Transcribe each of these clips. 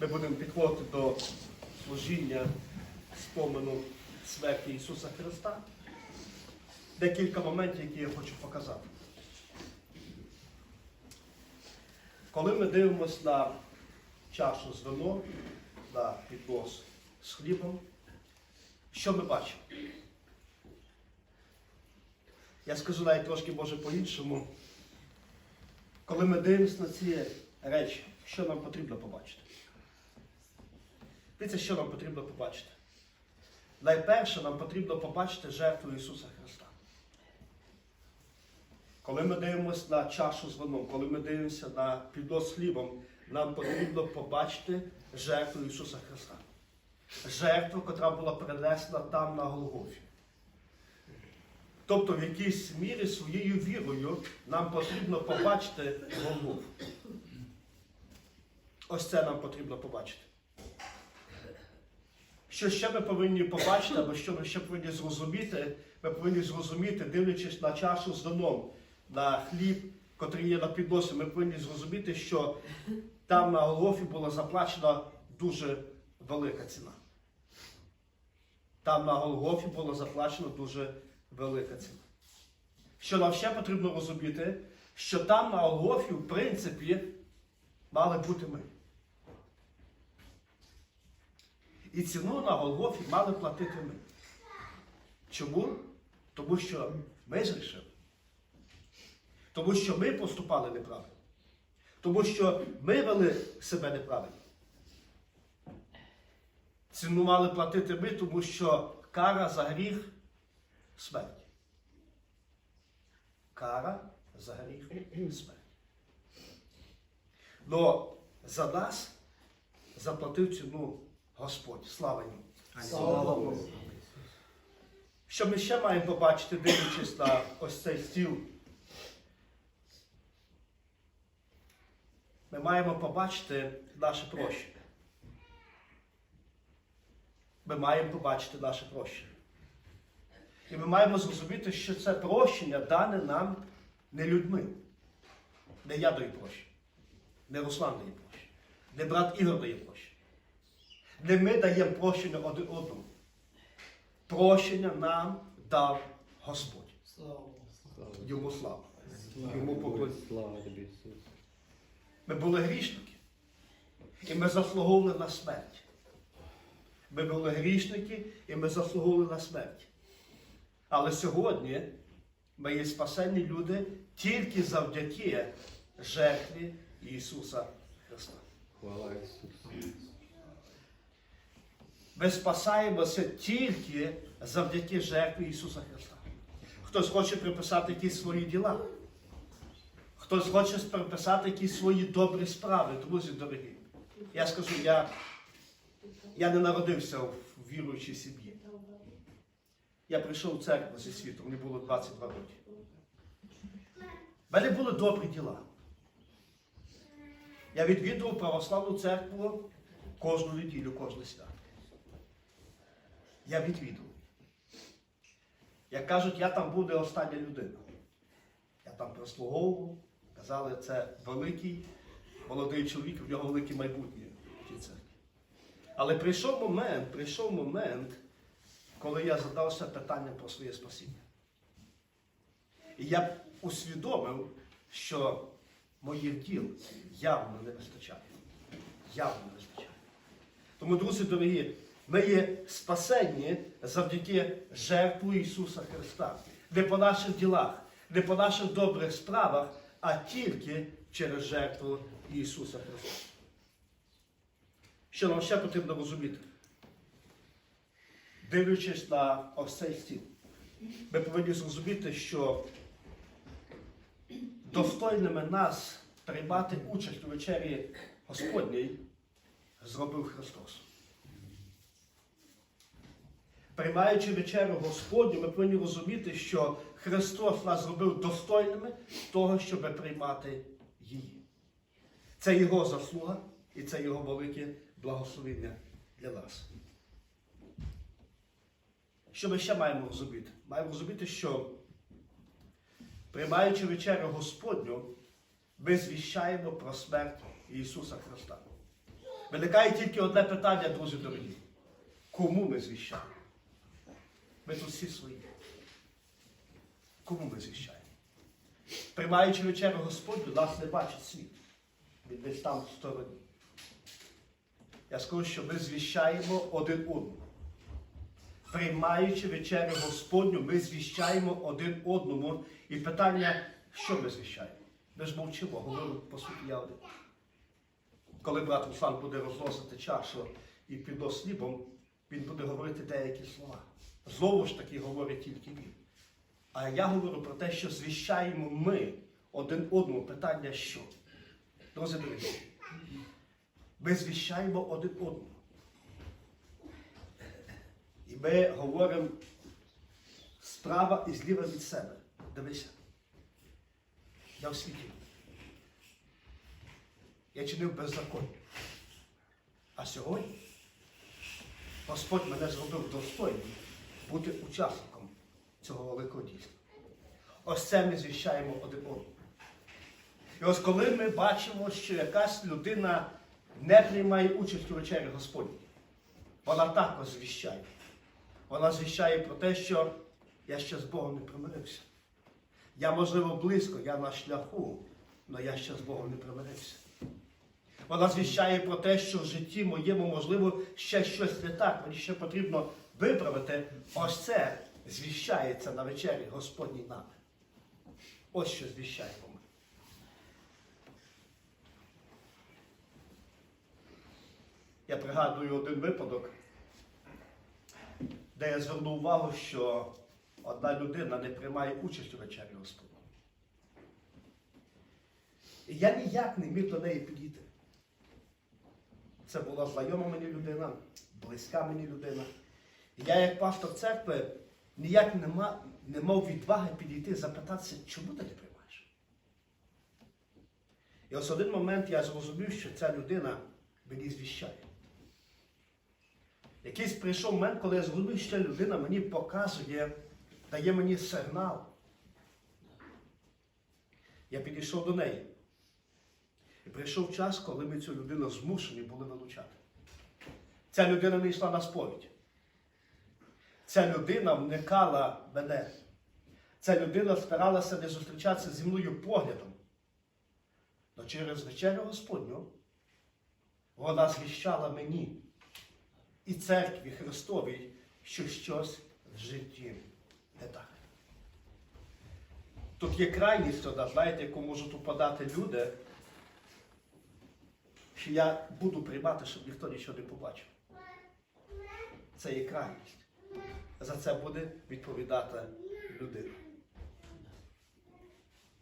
ми будемо підходити до служіння спомену смерті Ісуса Христа. Декілька моментів, які я хочу показати. Коли ми дивимося на чашу з вином, на піднос з хлібом, що ми бачимо? Я скажу навіть трошки може по-іншому. Коли ми дивимося на ці речі, що нам потрібно побачити? Дивіться, що нам потрібно побачити. Найперше нам потрібно побачити жертву Ісуса Христа. Коли ми дивимося на чашу з вином, коли ми дивимося на піднос з хлібом, нам потрібно побачити жертву Ісуса Христа. Жертву, яка була принесена там на Голгофі. Тобто в якійсь мірі своєю вірою нам потрібно побачити Голгофу. Ось це нам потрібно побачити. Що ще ми повинні побачити, або що ми ще повинні зрозуміти, ми повинні зрозуміти, дивлячись на чашу з вином, на хліб, котрий є на підносі, ми повинні зрозуміти, що там на Голгофі була заплачена дуже велика ціна. Там на Голгофі була заплачена дуже велика ціна. Що нам ще потрібно розуміти, що там на Голгофі, в принципі, мали бути ми. І ціну на Голгофі мали платити ми. Чому? Тому що ми зрішили. Тому що ми поступали неправильно. Тому що ми вели себе неправильно. Ціну мали платити ми, тому що кара за гріх смерть. Кара за гріх смерть. Но за нас заплатив ціну Господь. Слава йому. Слава Богу. Що ми ще маємо побачити, дивлячись на ось цей стіл? Ми маємо побачити наше прощення. Ми маємо побачити наше прощення. І ми маємо зрозуміти, що це прощення дане нам не людьми. Не я даю прощення, не Руслан дає прощення, не брат Ігор дає прощення. Не ми даємо прощення один одному. Прощення нам дав Господь. Йому слава. Йому поклоніння. Слава тобі, Ісус. Ми були грішники. І ми заслуговували на смерть. Ми були грішники і ми заслуговували на смерть. Але сьогодні ми є спасені люди тільки завдяки жертві Ісуса Христа. Хвала Ісусу. Ми спасаємося тільки завдяки жертві Ісуса Христа. Хтось хоче приписати якісь свої діла. Хтось хоче приписати якісь свої добрі справи, друзі дорогі. Я скажу, я, я не народився в віруючій сім'ї. Я прийшов у церкву зі світу, мені було 22 роки. В мене були добрі діла. Я відвідував православну церкву кожну неділю, кожне свято. Я відвідував. Як кажуть, я там буде остання людина. Я там прислуговував. Казали, це великий молодий чоловік, в нього велике майбутнє в тій церкві. Але прийшов момент, прийшов момент, коли я задався питанням про своє спасіння. І я усвідомив, що моїх діл явно не вистачає. Явно не вистачає. Тому, друзі дорогі, ми є спасені завдяки жертву Ісуса Христа. Не по наших ділах, не по наших добрих справах, а тільки через жертву Ісуса Христа. Що нам ще потрібно розуміти? Дивлячись на ось цей стіл, ми повинні зрозуміти, що достойними нас приймати участь у вечері Господній зробив Христос. Приймаючи вечерю Господню, ми повинні розуміти, що Христос нас зробив достойними того, щоб приймати її. Це Його заслуга і це Його велике благословення для нас. Що ми ще маємо розуміти? Маємо розуміти, що приймаючи вечерю Господню, ми звіщаємо про смерть Ісуса Христа. Виникає тільки одне питання, друзі дорогі. Кому ми звіщаємо? Ми тут всі свої. Кому ми звіщаємо? Приймаючи вечерю Господню, нас не бачить світ. Він десь там в стороні. Я скажу, що ми звіщаємо один одному. Приймаючи вечерю Господню, ми звіщаємо один одному. І питання, що ми звіщаємо? Ми ж мовчимо, говорю, по суті, я один. Коли брат Руслан буде розносити чашу і піднос хлібом, він буде говорити деякі слова. Знову ж таки говорить тільки він. А я говорю про те, що звіщаємо ми один одному. Питання що? Друзі дорогі, ми звіщаємо один одному. І ми говоримо справа і зліва від себе. Дивися. Я в світі. Я чинив беззаконня. А сьогодні Господь мене зробив достойним бути учасником цього великого дійства. Ось це ми звіщаємо один одному. І ось коли ми бачимо, що якась людина не приймає участь у вечері Господній, вона також звіщає. Вона звіщає про те, що я ще з Богом не примирився. Я, можливо, близько, я на шляху, але я ще з Богом не примирився. Вона звіщає про те, що в житті моєму, можливо, ще щось не так, мені ще потрібно виправити. Ось це звіщається на вечері Господній нами. Ось що звіщаємо. Я пригадую один випадок, де я звернув увагу, що одна людина не приймає участь у вечері Господній. І я ніяк не міг до неї підійти. Це була знайома мені людина, близька мені людина. І я, як пастор церкви, ніяк не, ма- не мав відваги підійти запитатися, чому ти не приймаєш? І ось один момент я зрозумів, що ця людина мені звіщає. Якийсь прийшов момент, коли я зрозумів, що людина мені показує, дає мені сигнал. Я підійшов до неї. І прийшов час, коли ми цю людину змушені були вилучати. Ця людина не йшла на сповідь. Ця людина вникала мене. Ця людина старалася не зустрічатися зі мною поглядом. Но через вечерю Господню вона звіщала мені і церкві Христовій, що щось в житті не так. Тут є крайність знаєте, яку можуть упадати люди, що я буду приймати, щоб ніхто нічого не побачив. Це є крайність. За це буде відповідати людина.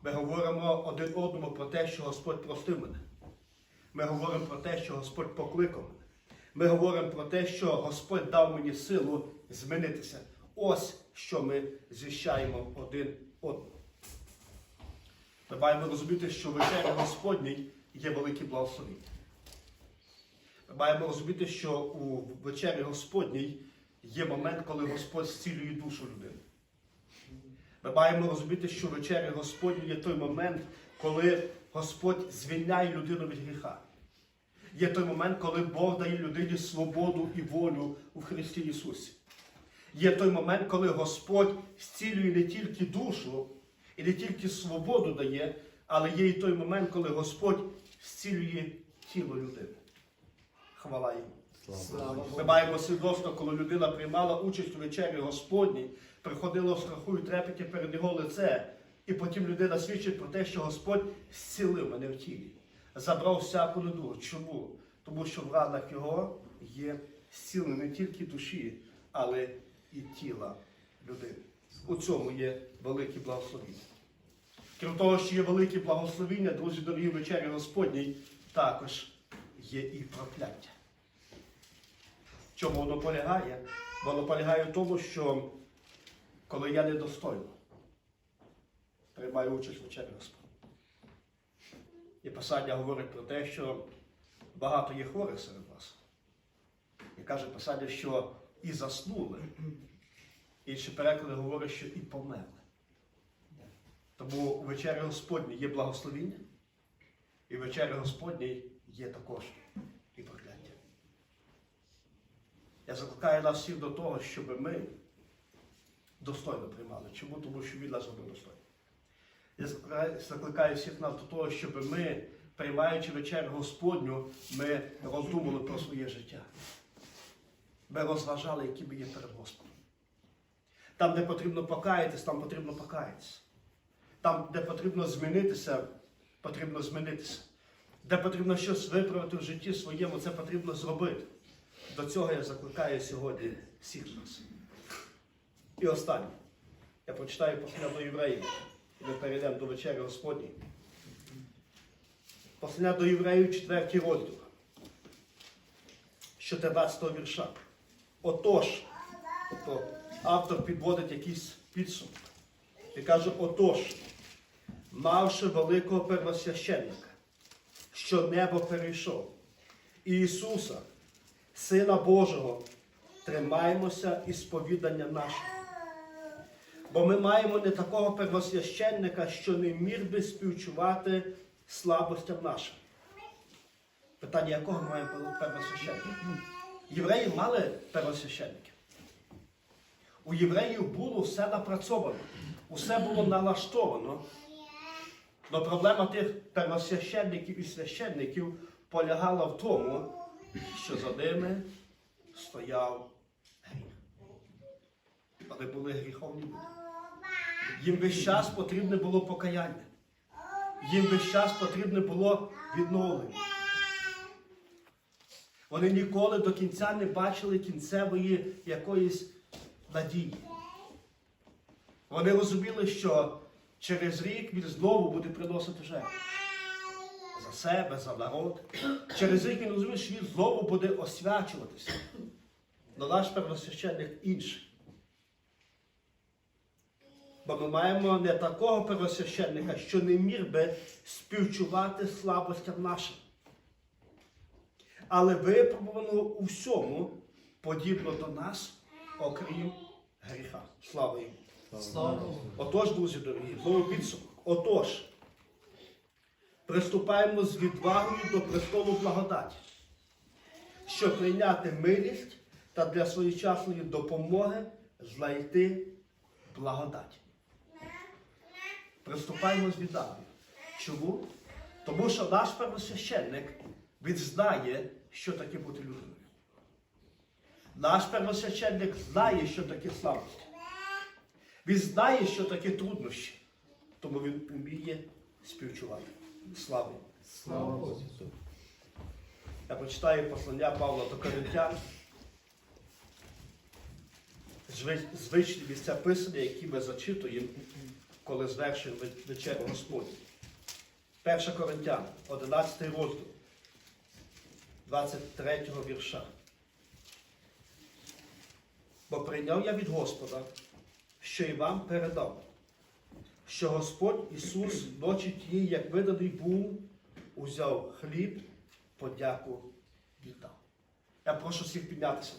Ми говоримо один одному про те, що Господь простив мене. Ми говоримо про те, що Господь покликав мене. Ми говоримо про те, що Господь дав мені силу змінитися. Ось що ми звіщаємо один одному. Ми маємо розуміти, що вечеря Господній є велике благословіння. Ми маємо розуміти, що у вечері Господній є момент, коли Господь зцілює душу людини. Ми маємо розуміти, що вечеря Господній є той момент, коли Господь звільняє людину від гріха. Є той момент, коли Бог дає людині свободу і волю у Христі Ісусі. Є той момент, коли Господь зцілює не тільки душу і не тільки свободу дає, але є і той момент, коли Господь зцілює тіло людини. Хвала йому. Слава Ми маємо свідоцтво, коли людина приймала участь у вечері Господній, приходила в страху і трепеті перед його лице, і потім людина свідчить про те, що Господь зцілив мене в тілі, забрав всяку недугу. Чому? Тому що в ранах його є зцілення не тільки душі, але і тіла людини. У цьому є велике благословіння. Крім того, що є велике благословіння, друзі, дорогі вечері Господній, також є і прокляття. Чому воно полягає? Воно полягає в тому, що коли я недостойно приймаю участь в вечері Господа. І Писання говорить про те, що багато є хворих серед вас. І каже Писання, що і заснули. Інші переклади говорять, що і померли. Тому у вечері Господній є благословіння, і в вечері Господній є також і прокляття. Я закликаю нас всіх до того, щоб ми достойно приймали. Чому? Тому що він нас зробив достойно. Я закликаю, закликаю всіх нас до того, щоб ми, приймаючи вечерю Господню, ми роздумали про своє життя. Ми розважали, які ми є перед Господом. Там, де потрібно покаятись, там потрібно покаятися. Там, де потрібно змінитися, потрібно змінитися. Де потрібно щось виправити в житті своєму, це потрібно зробити. До цього я закликаю сьогодні всіх нас. І останнє. Я прочитаю послання до євреїв. І ми перейдемо до вечері Господній. Послання до євреїв, 4 розділ. з 14 вірша. Отож, тобто автор підводить якийсь підсумок. І каже, отож, мавши великого первосвященника, що небо перейшов, Ісуса, Сина Божого, тримаємося і сповідання наше. Бо ми маємо не такого первосвященника, що не міг би співчувати слабостям нашим. Питання, якого ми маємо первосвященника? Євреї мали первосвященників. У євреїв було все напрацьовано, усе було налаштовано. Но проблема тих первосвященників і священників полягала в тому, що за ними стояв гріх. Вони були гріховні люди. Їм весь час потрібне було покаяння. Їм весь час потрібне було відновлення. Вони ніколи до кінця не бачили кінцевої якоїсь надії. Вони розуміли, що через рік він знову буде приносити жертву. За себе, за народ. Через рік він розуміє, що він знову буде освячуватися. Но наш первосвященник інший. Бо ми маємо не такого первосвященника, що не міг би співчувати слабостям нашим. Але випробувано у всьому подібно до нас, окрім гріха. Слава йому. Слава Отож, друзі дорогі, знову підсумок. Отож, приступаємо з відвагою до престолу благодаті, щоб прийняти милість та для своєчасної допомоги знайти благодать. Приступаємо з відвагою. Чому? Тому що наш первосвященник він знає, що таке бути людиною. Наш первосвященник знає, що таке слабості. Він знає, що таке труднощі, тому він вміє співчувати. Слава. Слава Богу. Я прочитаю послання Павла до Коринтян. Звичні місця писання, які ми зачитуємо, коли звершуємо вечерю Господню. 1 Коринтян, 11 розділ, 23 вірша. Бо прийняв я від Господа, що і вам передав, що Господь Ісус ночі тієї, як виданий був, узяв хліб, подяку віддав. Я прошу всіх піднятися.